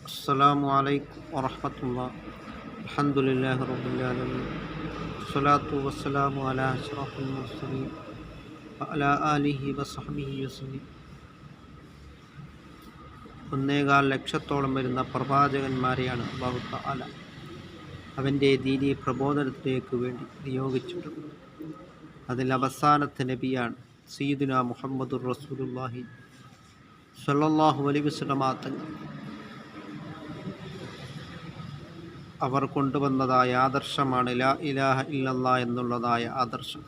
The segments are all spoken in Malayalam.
السلام عليكم ورحمة الله الحمد لله رب العالمين الصلاة والسلام على أشرف المرسلين وعلى آله وصحبه وسلم ഒന്നേകാൽ ലക്ഷത്തോളം വരുന്ന പ്രവാചകന്മാരെയാണ് അള്ളാഹു താല അവൻ്റെ ദീനി പ്രബോധനത്തിലേക്ക് വേണ്ടി നിയോഗിച്ചിട്ടുള്ളത് അതിൽ അവസാനത്തെ നബിയാണ് സീദുന മുഹമ്മദുർ റസൂലുള്ളാഹി സല്ലല്ലാഹു അലൈഹി വസല്ലമ തങ്ങൾ അവർ കൊണ്ടുവന്നതായ ആദർശമാണ് ലാ ഇലാഹ ഇല്ലല്ല എന്നുള്ളതായ ആദർശം.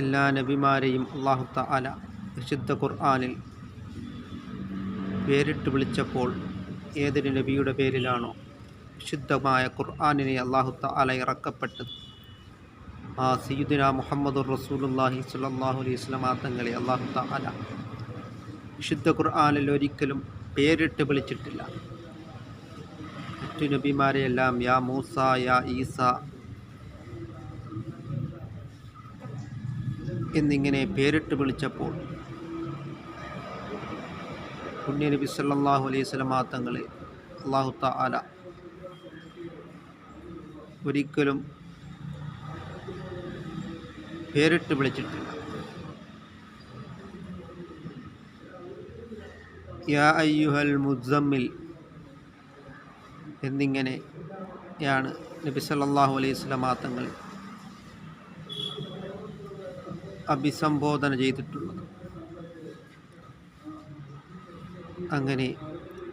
എല്ലാ നബിമാരെയും അള്ളാഹു തആല വിശുദ്ധ ഖുർആാനിൽ പേരിട്ട് വിളിച്ചപ്പോൾ ഏതൊരു നബിയുടെ പേരിലാണോ വിശുദ്ധമായ ഖുർആാനിനെ അള്ളാഹു തആല ഇറക്കപ്പെട്ടത്? ആ സീദുന മുഹമ്മദുർ റസൂലുള്ളാഹി അള്ളാഹി അലൈഹി വസല്ലമ തങ്ങളെ അള്ളാഹു തആല വിശുദ്ധ ഖുർആാനിൽ ഒരിക്കലും പേരിട്ട് വിളിച്ചിട്ടില്ല. മറ്റു നബിമാരെയെല്ലാം യാ മൂസ യാ ഈസ എന്നിങ്ങനെ പേരിട്ട് വിളിച്ചപ്പോൾ പുണ്യ നബി സല്ലല്ലാഹു അലൈഹി വസല്ലമ തങ്ങളെ അള്ളാഹു താല ഒരിക്കലും പേരിട്ട് വിളിച്ചിട്ടില്ല. യാ അയ്യുഹൽ മുസമ്മിൽ എന്നിങ്ങനെയാണ് നബി സല്ലാഹു അലൈഹി വസല്ലമ തങ്ങൾ അഭിസംബോധന ചെയ്തിട്ടുള്ളത്. അങ്ങനെ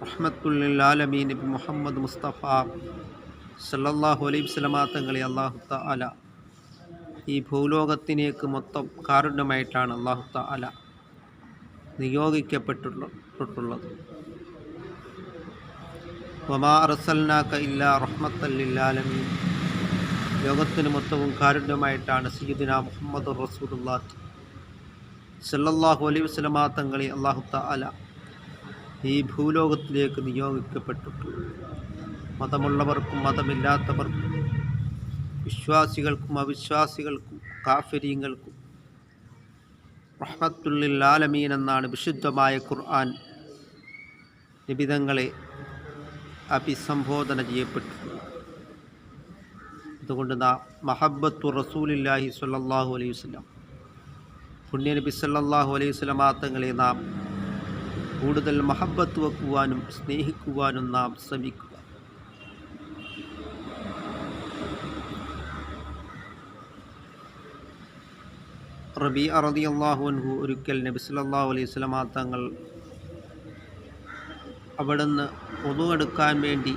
റഹ്മത്തുല്ലാലമീൻ നബി മുഹമ്മദ് മുസ്തഫ സല്ലാഹു അലൈഹി വസല്ലമ തങ്ങളെ അള്ളാഹു തആല ഈ ഭൂലോകത്തിനേക്ക് മൊത്തം കാരുണ്യമായിട്ടാണ് അള്ളാഹു തആല നിയോഗിക്കപ്പെട്ടിട്ടുള്ളത്. വമാ റസൽനാക്ക ഇല്ല റഹ്മത്തല്ലില്ലാലമീൻ ലോകത്തിന് മൊത്തവും കാരുണ്യമായിട്ടാണ് സീദിന മുഹമ്മദ് റസൂലുള്ളാഹി സല്ലല്ലാഹു അലൈഹി വസല്ലമ തങ്ങളെ അള്ളാഹു തആല ഈ ഭൂലോകത്തിലേക്ക് നിയോഗിക്കപ്പെട്ടിട്ടുള്ളത് മതമുള്ളവർക്കും മതമില്ലാത്തവർക്കും വിശ്വാസികൾക്കും അവിശ്വാസികൾക്കും കാഫര്യങ്ങൾക്കും റഹ്മത്തുള്ളിൽ ആലമീൻ എന്നാണ് വിശുദ്ധമായ ഖുർആൻ നിബിതങ്ങളെ അഭിസംബോധന ചെയ്യപ്പെട്ടിട്ടുള്ളത്. അതുകൊണ്ട് നാം മഹബത്തു റസൂലില്ലാഹി സ്വല്ലല്ലാഹു അലൈഹി വസല്ലം പുണ്യനബി സല്ലാഹു അലൈഹി വസല്ലം തങ്ങളെ നാം കൂടുതൽ മഹബത്ത് വെക്കുവാനും സ്നേഹിക്കുവാനും നാം ശ്രമിക്കുക റബി അറബി അള്ളാഹു അൻഹു ഒരിക്കൽ നബി സല്ലല്ലാഹു അലൈഹി സ്വലമാ തങ്ങൾ അവിടുന്ന് എടുക്കാൻ വേണ്ടി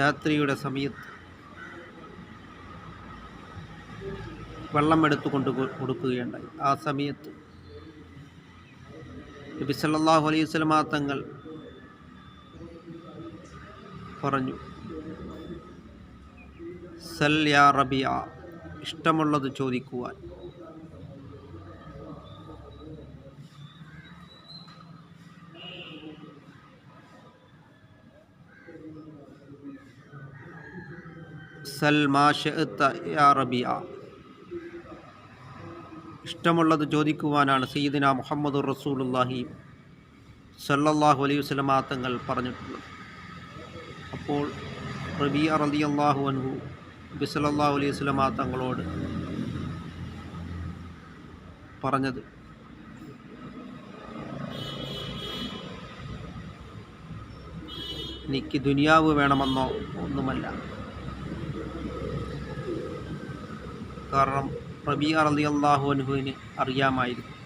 രാത്രിയുടെ സമയത്ത് വെള്ളം എടുത്തു കൊണ്ട് കൊടുക്കുകയുണ്ടായി. ആ സമയത്ത് നബി സല്ലല്ലാഹു അലൈഹി വസല്ലമ തങ്ങൾ പറഞ്ഞു സൽ യാ റബിയ. ഇഷ്ടമുള്ളത് ചോദിക്കുവാൻ. റബിയ. ഇഷ്ടമുള്ളത് ചോദിക്കുവാനാണ് സയ്യിദിന മുഹമ്മദ് റസൂലുള്ളാഹി സല്ലല്ലാഹു അലൈഹി വസല്ലമ തങ്ങൾ പറഞ്ഞിട്ടുള്ളത്. അപ്പോൾ റബിയ റളിയല്ലാഹു അൻഹു നബി സല്ലല്ലാഹു അലൈഹി വസല്ലമ തങ്ങളോട് പറഞ്ഞത്. എനിക്ക് ദുനിയാവ് വേണമെന്നോ ഒന്നുമല്ല. കാരണം റബി അറലി അള്ളാഹു അനുഹുവിന് അറിയാമായിരുന്നു.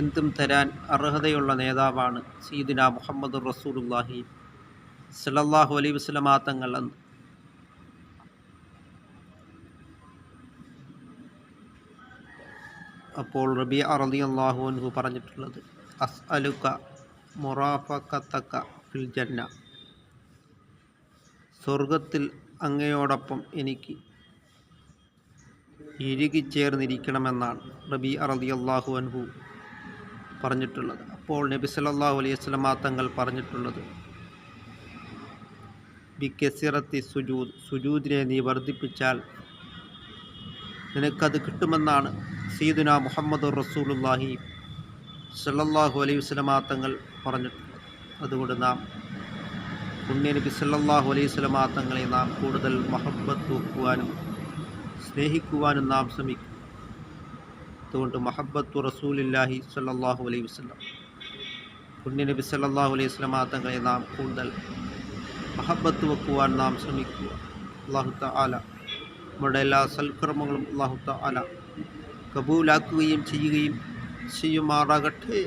എന്തും തരാൻ അർഹതയുള്ള നേതാവാണ് സീദിന മുഹമ്മദ് റസൂലുല്ലാഹി സലല്ലാഹു അലൈ വസ്ലമാ തങ്ങൾ എന്ന് അപ്പോൾ റബി അറലി അള്ളാഹു അൻഹു പറഞ്ഞിട്ടുള്ളത് അസ് അലുക്ക മൊറാഫക്കത്തക്ക ഫിൽ ജന്ന. സ്വർഗത്തിൽ അങ്ങയോടൊപ്പം എനിക്ക് ഇഴുകിച്ചേർന്നിരിക്കണമെന്നാണ് റബി അറലി അള്ളാഹു അൻഹു പറഞ്ഞിട്ടുള്ളത്. അപ്പോൾ നബി സല്ലല്ലാഹു അലൈഹി വസല്ലമ തങ്ങൾ പറഞ്ഞിട്ടുള്ളത് ബി കെസിറത്തി സുജൂദ് സുജൂദിനെ നീ വർദ്ധിപ്പിച്ചാൽ നിനക്കത് കിട്ടുമെന്നാണ് സീദുന മുഹമ്മദ് റസൂലുല്ലാഹി സല്ലല്ലാഹു അലൈഹി വസല്ലമ തങ്ങൾ പറഞ്ഞിട്ടുള്ളത്. അതുകൊണ്ട് നാം പുണ്യനബി സല്ലല്ലാഹു അലൈഹി വസല്ലമ തങ്ങളെ നാം കൂടുതൽ മഹബത്ത് വെക്കുവാനും സ്നേഹിക്കുവാനും നാം ശ്രമിക്കും. അതുകൊണ്ട് മഹബത്തു റസൂലില്ലാഹി സല്ലല്ലാഹു അലൈഹി വസല്ലം പുണ്യനബി സല്ലല്ലാഹു അലൈഹി വസല്ലമ തങ്ങളെ നാം കൂടുതൽ മഹബത്ത് വെക്കുവാൻ നാം ശ്രമിക്കുക. അള്ളാഹുത്ത തആല നമ്മുടെ എല്ലാ സൽക്കർമ്മങ്ങളും അള്ളാഹുത്ത തആല കബൂലാക്കുകയും ചെയ്യുകയും ചെയ്യുമാറാകട്ടെ.